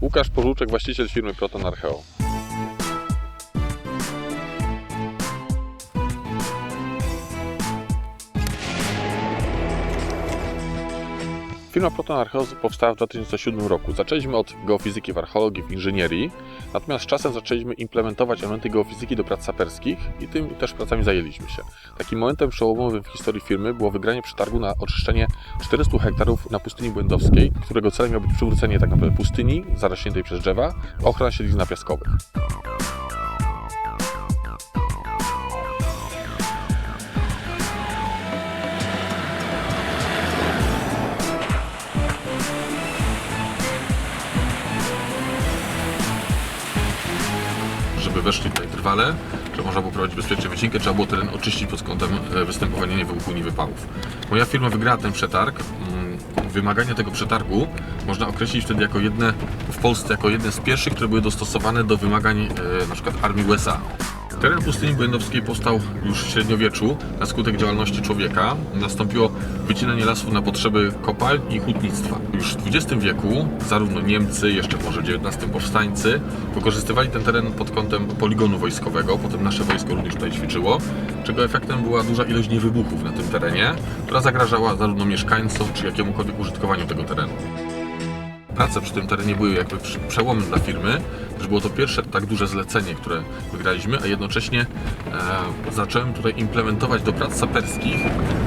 Łukasz Pożółczek, właściciel firmy Proton Archeo. Firma Proton Archeo powstała w 2007 roku. Zaczęliśmy od geofizyki w archeologii, w inżynierii, natomiast czasem zaczęliśmy implementować elementy geofizyki do prac saperskich i tym też pracami zajęliśmy się. Takim momentem przełomowym w historii firmy było wygranie przetargu na oczyszczenie 400 hektarów na pustyni błędowskiej, którego celem miało być przywrócenie tak naprawdę pustyni zarośniętej przez drzewa, ochrona siedlisk napiaskowych. Żeby weszli tutaj trwale, że można było prowadzić bezpiecznie wycinkę, trzeba było teren oczyścić pod kątem e, występowania niewybuchu i wypałów. Moja firma wygrała ten przetarg. Mm, Wymagania tego przetargu można określić wtedy jako jedne, w Polsce jako jedne z pierwszych, które były dostosowane do wymagań e, przykład armii USA. Teren pustyni błędowskiej powstał już w średniowieczu na skutek działalności człowieka. Nastąpiło wycinanie lasów na potrzeby kopalń i hutnictwa. Już w XX wieku zarówno Niemcy, jeszcze może XIX powstańcy, wykorzystywali ten teren pod kątem poligonu wojskowego, potem nasze wojsko również tutaj ćwiczyło, czego efektem była duża ilość niewybuchów na tym terenie, która zagrażała zarówno mieszkańcom, czy jakiemukolwiek użytkowaniu tego terenu prace przy tym terenie były jakby przełomem dla firmy, gdyż było to pierwsze tak duże zlecenie, które wygraliśmy, a jednocześnie e, zacząłem tutaj implementować do prac saperskich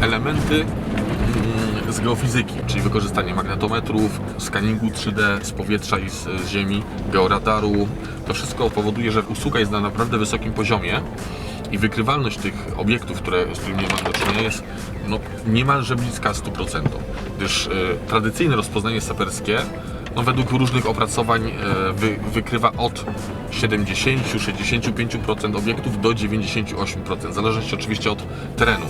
elementy mm, z geofizyki, czyli wykorzystanie magnetometrów, skaningu 3D z powietrza i z, ziemi, georadaru. To wszystko powoduje, że usługa jest na naprawdę wysokim poziomie i wykrywalność tych obiektów, które, z którymi mamy do czynienia jest no, niemalże bliska 100%, gdyż e, tradycyjne rozpoznanie saperskie no, według różnych opracowań e, wy, wykrywa od 70-65% obiektów do 98%, w zależności oczywiście od terenu.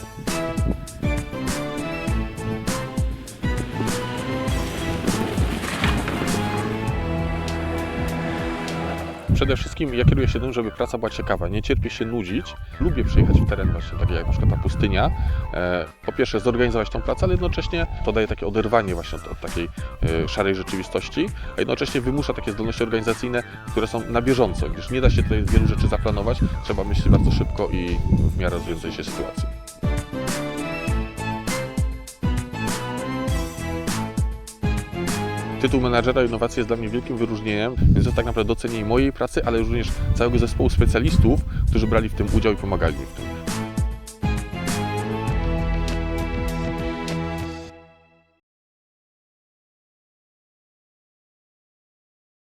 Przede wszystkim ja kieruję się tym, żeby praca była ciekawa. Nie cierpię się nudzić. Lubię przyjechać w teren właśnie taki jak na przykład ta pustynia. E, po pierwsze zorganizować tą pracę, ale jednocześnie to daje takie oderwanie właśnie od, od takiej e, szarej rzeczywistości, a jednocześnie wymusza takie zdolności organizacyjne, które są na bieżąco, gdyż nie da się tutaj wielu rzeczy zaplanować. Trzeba myśleć bardzo szybko i w miarę rozwijającej się sytuacji. Tytuł menadżera innowacji jest dla mnie wielkim wyróżnieniem, więc to tak naprawdę docenienie mojej pracy, ale również całego zespołu specjalistów, którzy brali w tym udział i pomagali mi w tym.